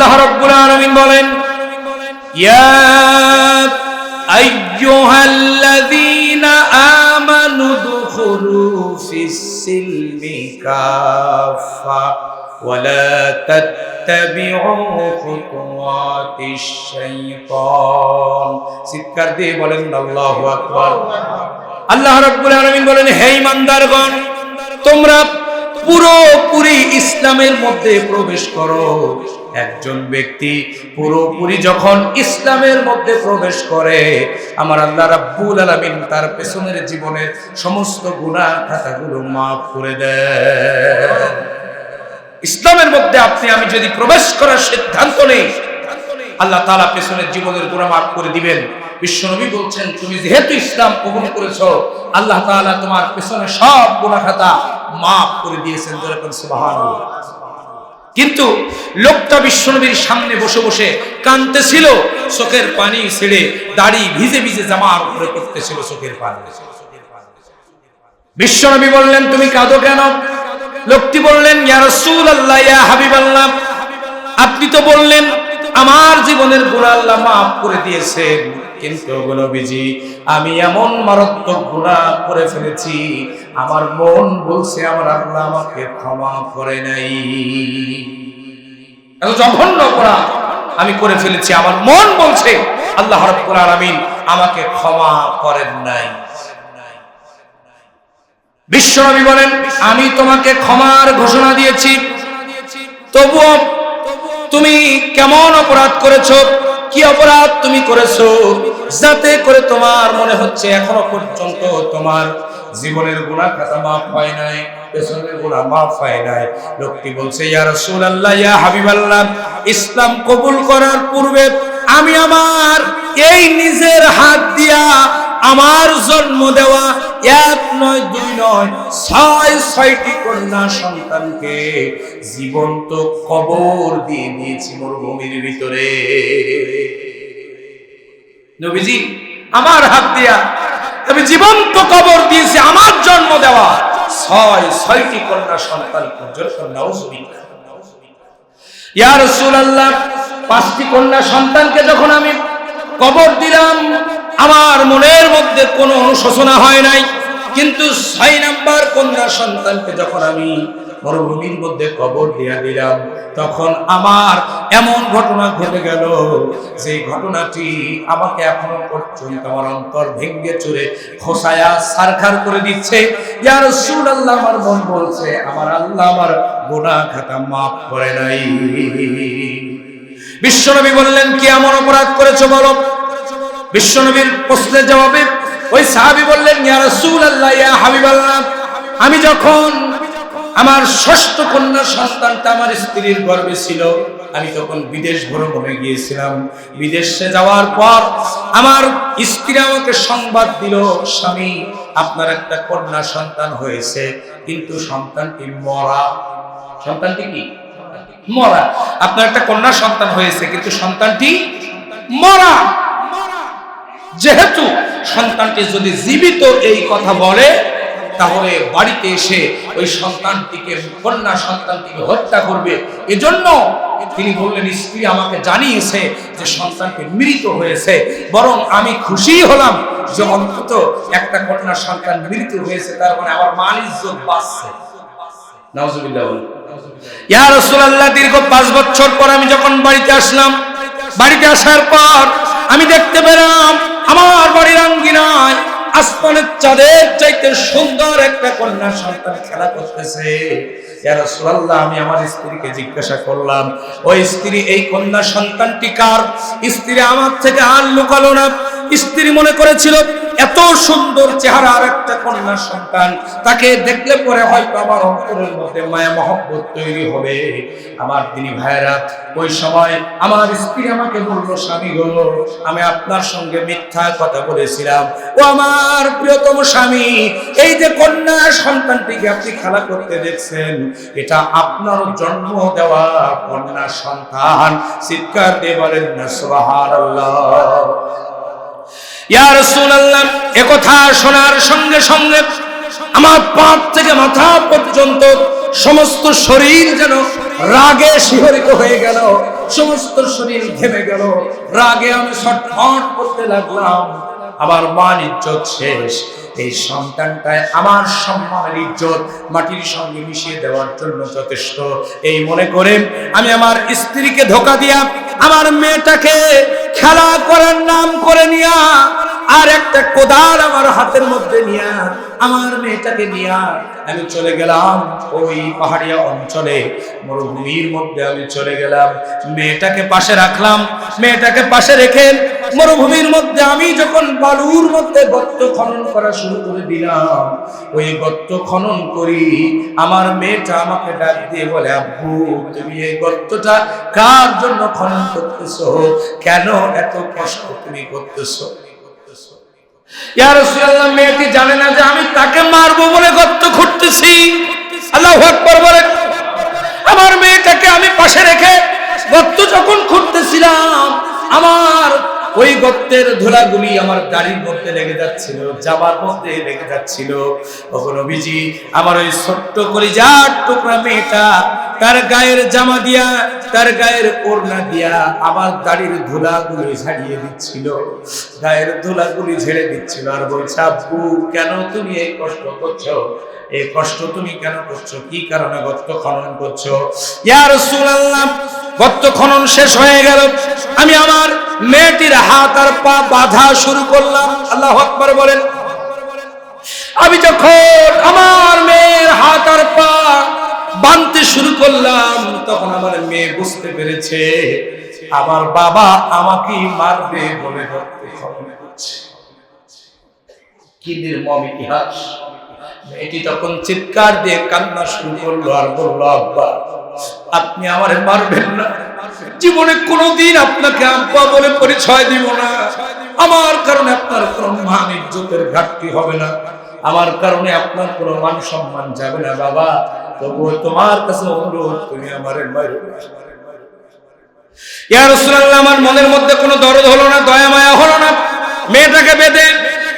আল্লাহ রাব্বুল আলামিন বলেন ইয়া আইয়ুহাল্লাযীনা আমানু দুখুলু ফিস-সিলমি কাফা ولا تتبعوا خطوات الشيطان চিৎকার দিয়ে বলেন আল্লাহু আকবার আল্লাহ রাব্বুল আলামিন বলেন হে ইমানদারগণ তোমরা পুরোপুরি ইসলামের মধ্যে প্রবেশ করো একজন ব্যক্তি পুরোপুরি যখন ইসলামের মধ্যে প্রবেশ করে, আমার আল্লাহ রাব্বুল আলামিন তার পেছনের জীবনের সমস্ত গুনাহ খাতাগুলো মাফ করে দেয় ইসলামের মধ্যে আপনি, আমি যদি প্রবেশ করার সিদ্ধান্ত নেই, আল্লাহ তাআলা পেছনের জীবনের গুনাহ মাফ করে দিবেন। বিশ্বনবী বলছেন, তুমি যেহেতু ইসলাম কবুল করেছ, আল্লাহ তাআলা তোমার পেছনে সব গুনাহ খাতা মাফ করে দিয়েছেন। যেরকম সুবহানাল্লাহ। কিন্তু লোকটা বিশ্বনবীর সামনে বসে বসে কানতেছিল চোখের পানি ছেড়ে দাড়ি ভিজে ভিজে জামার উপরে করতেছিল চোখের পানি। বিশ্বনবী বললেন, তুমি কাঁদো কেন? লোকটি বললেন আপনি তো বললেন, আমার জীবনের আল্লাহ মাফ করে দিয়েছেন। কিন্তু নবীজি, আমি এমন মারাত্মক গুনাহ করে ফেলেছি, আমার মন বলছে আমার আল্লাহ আমাকে ক্ষমা করে নাই। এত জঘন্য অপরাধ আমি করে ফেলেছি, আমার মন বলছে আল্লাহ রাব্বুল আলামিন আমাকে ক্ষমা করেন নাই। বিশ্বনবী বলেন, আমি তোমাকে ক্ষমার ঘোষণা দিয়েছি। তবুও তুমি কেমন অপরাধ করেছ, কি অপরাধ তুমি করেছ? যাতে করে তোমার মনে হচ্ছে এখনও পর্যন্ত তোমার জীবনের গুনাহ খাতা মাফ হয় নাই, পেছনের গুনাহ মাফ হয় নাই। লোকটি বলছে, ইয়া রাসূলুল্লাহ, ইয়া হাবিবাল্লাহ, ইসলাম কবুল করার পূর্বে আমি আমার এই নিজের হাত দিয়া আমার জন্ম দেওয়া এক নয়, দুই নয়, ছয়, ছয়টি কন্যা সন্তানকে জীবন্ত কবর দিয়ে দিয়েছি মরুভূমির ভিতরে। নবীজি, আমার হাত দিয়া আমি জীবন্ত কবর দিয়েছি, আমার জন্ম দেওয়া। ছয়, ছয়টি কন্যা সন্তান ইয়া রাসূলুল্লাহ, পাঁচটি কন্যা সন্তানকে যখন আমি কবর দিলাম, আমার মনের মধ্যে কোনো অনুশোচনা হয় নাই, কিন্তু ছয় নাম্বার কন্যা সন্তানকে যখন আমি মরুভূমির মধ্যে কবর দিয়া দিলাম। তখন আমার এমন ঘটনা ঘটে গেল যে ঘটনাটি আমাকে এখনও পর্যন্ত আমার অন্তর ভেঙ্গে চুরে খোসায়া সারখার করে দিচ্ছে। ইয়ার সুর আল্লাহ আমার মন বলছে, আমার আল্লাহ আমার গোনা খাতা মাফ করে নাই। বিশ্বনবী বললেন, কি এমন অপরাধ করেছ বলো? বিশ্বনবীর প্রশ্নের জবাবে ওই সাহাবী বললেন, ইয়া রাসূলুল্লাহ, ইয়া হাবিবাল্লাহ, আমি যখন আমার ষষ্ঠ কন্যা সন্তানটা আমার স্ত্রীর গর্ভে ছিল। আমি তখন বিদেশ ভ্রমণে গিয়েছিলাম। বিদেশে যাওয়ার পর আমার স্ত্রী আমাকে সংবাদ দিল, স্বামী, আপনার একটা কন্যা সন্তান হয়েছে, কিন্তু সন্তানটি মরা। সন্তানটি কি? মরা। আপনার একটা কন্যা সন্তান হয়েছে, কিন্তু সন্তানটি মরা। যেহেতু সন্তানটি যদি জীবিত এই কথা বলে তাহলে বাড়িতে এসে ওই সন্তানটিকে, কন্যা সন্তানটিকে হত্যা করবে। এজন্য তিনি বললেন, স্ত্রী আমাকে জানিয়েছে যে সন্তানটি মৃত হয়েছে। বরং আমি খুশি হলাম যে অন্তত একটা কন্যা সন্তান মৃত হয়েছে। তার মানে আমার মান ইজ্জত বাঁচছে দীর্ঘ পাঁচ বছর পর আমি যখন বাড়িতে আসলাম, বাড়িতে আসার পর আমি দেখতে পেলাম আমার বাড়ির আঙ্গিনায় আসমানের চাঁদের চাইতে সুন্দর একটা কন্যা সন্তান খেলা করতেছে। আমি আমার স্ত্রীকে জিজ্ঞাসা করলাম, ওই স্ত্রী, এই কন্যা সন্তানটি কার? স্ত্রী আমার থেকে আর লুকালো না। স্ত্রী মনে করেছিল সুন্দর চেহারার একটা কন্যা সন্তান, তাকে দেখলে পরে হয়তো আমার অন্তরের মধ্যে মায়া, মহব্বত তৈরি হবে। আমার তিনি ভাইরা ওই সময় আমার স্ত্রী আমাকে বলল, স্বামী গো, আমি আপনার সঙ্গে মিথ্যা কথা বলেছিলাম। ও আমার প্রিয়তম স্বামী, এই যে কন্যা সন্তানটিকে আপনি খেলা করতে দেখছেন, এটা আপনার জন্ম দেওয়া কন্যা সন্তান। চিৎকার দিয়ে বলেন না সুবহানাল্লাহ। ইয়া রাসূলুল্লাহ একথা শোনার সঙ্গে সঙ্গে আমার পাপ থেকে মাথা পর্যন্ত সমস্ত শরীর যেন রাগে শিহরিত হয়ে গেল, সমস্ত শরীর ঘেমে গেল, রাগে আমি ছটফট করতে লাগলাম। আমার মান ইজ্জত শেষ। এই সন্তানটায় আমার সম্মানের ইজ্জত মাটির সঙ্গে মিশিয়ে দেওয়ার জন্য যথেষ্ট। এই মনে করে আমি আমার স্ত্রীকে ধোকা দিয়া আমার মেয়েটাকে খেলা করার নাম করে নিয়া আর একটা কোদাল আমার হাতের মধ্যে নিয়া, আমার মেয়েটাকে নিয়া আমি চলে গেলাম ওই পাহাড়িয়া অঞ্চলে। মরুভূমির মধ্যে আমি চলে গেলাম। মেয়েটাকে পাশে রাখলাম। মেয়েটাকে পাশে রেখে মরুভূমির মধ্যে আমি যখন বালুর মধ্যে গর্ত খনন করা শুরু করে দিলাম, ওই গর্ত খনন করি, আমার মেয়েটা আমাকে ডাক দিয়ে বলে, আব্বু, তুমি এই গর্তটা কার জন্য খনন করতেছো? কেন এত কষ্ট তুমি করতেছো? ইয়া রাসূলুল্লাহ মেয়েটি জানে না যে আমি তাকে মারবো বলে গর্ত খুঁড়তেছি? আল্লাহ আকবার বলে আমার মেয়েটাকে আমি পাশে রেখে গর্ত যখন খুঁড়তেছিলাম, আমার ওই গর্তের ধুলাগুলি আমার গাড়ির মধ্যে লেগে যাচ্ছিল জামার মধ্যে লেগে যাচ্ছিল। তখন অভিজি আমার ওই ছোট্ট করে যার টুকরা মেয়েটা তার গায়ের জামা দিয়া, তার গায়ের ওড়না দিয়া আমার গাড়ির ধুলাগুলি ঝাড়িয়ে দিচ্ছিল। গায়ের ধুলাগুলি ঝেড়ে দিচ্ছিল আর বলছে, আব্বু, কেন তুমি এই কষ্ট করছ? এই কষ্ট তুমি কেন করছ? কি কারণে গর্ত খনন করছ? ইয়া রাসূলুল্লাহ, গর্ত খনন শেষ হয়ে গেল। আমি আমার মেয়েটির হাত আর পা বাঁধা শুরু করলাম। আল্লাহ আকবার বলেন। আমি যখন আমার মেয়ের হাত আর পা বাঁধতে শুরু করলাম, তখন আমার মেয়ে বুঝতে পেরেছে, আমার বাবা আমাকে মারবে বলে ধরতে কি নির্মম ইতিহাস। মেয়েটি তখন চিৎকার দিয়ে কান্না শুরু করল আর বলল, আব্বা আপনি আমারে মারবেন না। জীবনে কোনোদিন আপনাকে আব্বা বলে পরিচয় দিব না। আমার কারণে আপনার কোনো মান ইজ্জতের ঘাটতি হবে না। আমার কারণে আপনার কোনো মান সম্মান যাবে না, বাবা। তবু তোমার কাছে অনুরোধ, তুমি আমারে আমার মনের মধ্যে কোনো দরদ হলো না, দয়া মায়া হলো না। মেয়েটাকে বেঁধে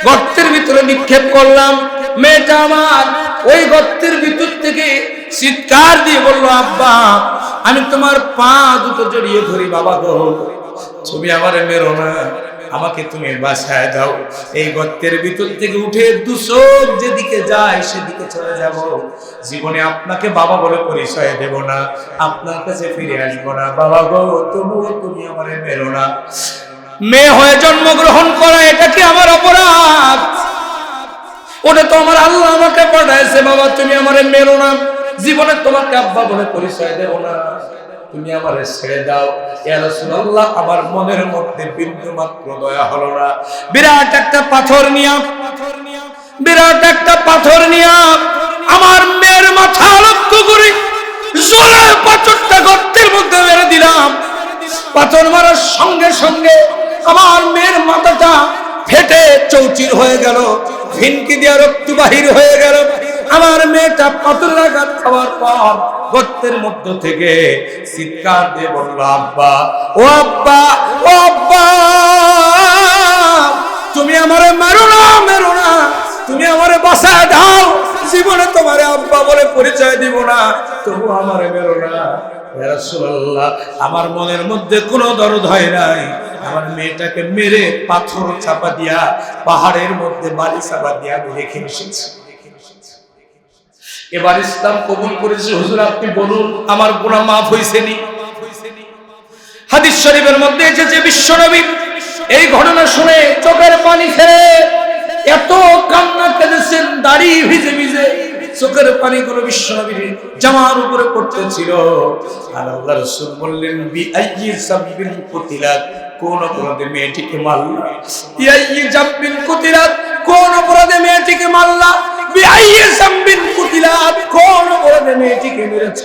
গর্তের ভিতরে নিক্ষেপ করলাম। মেয়েটা আমার ওই গর্তের ভিতর থেকে চিৎকার দিয়ে বলল, আব্বা, আমি তোমার পা দুটো জড়িয়ে ধরি, বাবা গো। তুমি আমারে মেরো না। আমাকে তুমি বাসায় দাও। এই গর্তের ভিতর থেকে উঠে দুশোক যেদিকে যায়, সেদিকে চলে যাব। জীবনে আপনাকে বাবা বলে পরিচয় দেব না। আপনার কাছে ফিরে আসব না। বাবা গো, তবুও তুমি আমারে মেরো না। মেয়ে হয়ে জন্মগ্রহণ করা, এটা কি আমার অপরাধ? ওটা তো আমার আল্লাহ আমাকে পাঠাইছে। বাবা, তুমি আমারে মেরো না। জীবনে তোমাকে আব্বা বলে পরিচয় দেব না। তুমি আমার ছেড়ে দাও। ইয়া রাসূলুল্লাহ, আমার মনের মধ্যে বিন্দু মাত্র দয়া হলো না। বিরাট একটা পাথর নিয়া, বিরাট একটা পাথর নিয়া, আমার মেয়ের মাথা লক্ষ্য করে জোরে পাথরটা গর্তের মধ্যে মেরে দিলাম। পাথর মারার সঙ্গে সঙ্গে আমার মেয়ের মাথাটা ফেটে চৌচির হয়ে গেল ভিনকি দিয়া রক্ত বাহির হয়ে গেল। আমার মেয়েটা পাথরের আঘাত খাওয়ার পর গর্তের মধ্য থেকে চিৎকার দিয়ে বলল, আব্বা, ও আব্বা ও আব্বা, তুমি আমারে মেরো না মেরো না। তুমি আমারে বাসায় দাও। জীবনে তোমারে আব্বা বলে পরিচয় দিব না, তবু আমারে মেরো না। আমার মনের মধ্যে কোনো দরদ হয় নাই। আমার মেয়েটাকে মেরে পাথর চাপা দিয়া, পাহাড়ের মধ্যে বালি চাপা দিয়া রেখে এসেছি। এবার ইসলাম কবুল করেছে, হুজুর আপনি বলুন, আমার গুনাহ মাফ হইছে নি হাদিস শরীফের মধ্যে এসেছে বিশ্বনবী এই ঘটনা শুনে চোখের পানি ছেড়ে এত কান্না কেঁদেছেন, দাড়ি ভিজে ভিজে চোখের পানি গুলো বিশ্বনবীর জামার উপরে পড়তেছিল। আর আল্লাহ রসুল বললেন বি আইয়ি সাব্বিন কুতিলাত কোন অপরাধে মেয়েটিকে মারলা বি আইয়ি জাব্বিন কুতিলাত মেয়েটিকে মেরেছ?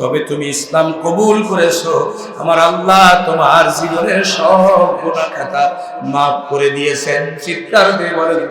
তবে তুমি ইসলাম কবুল করেছ। আমার আল্লাহ তোমার জীবনের সব গোনা খাতা মাফ করে দিয়েছেন। চিৎকার দিয়ে বলেন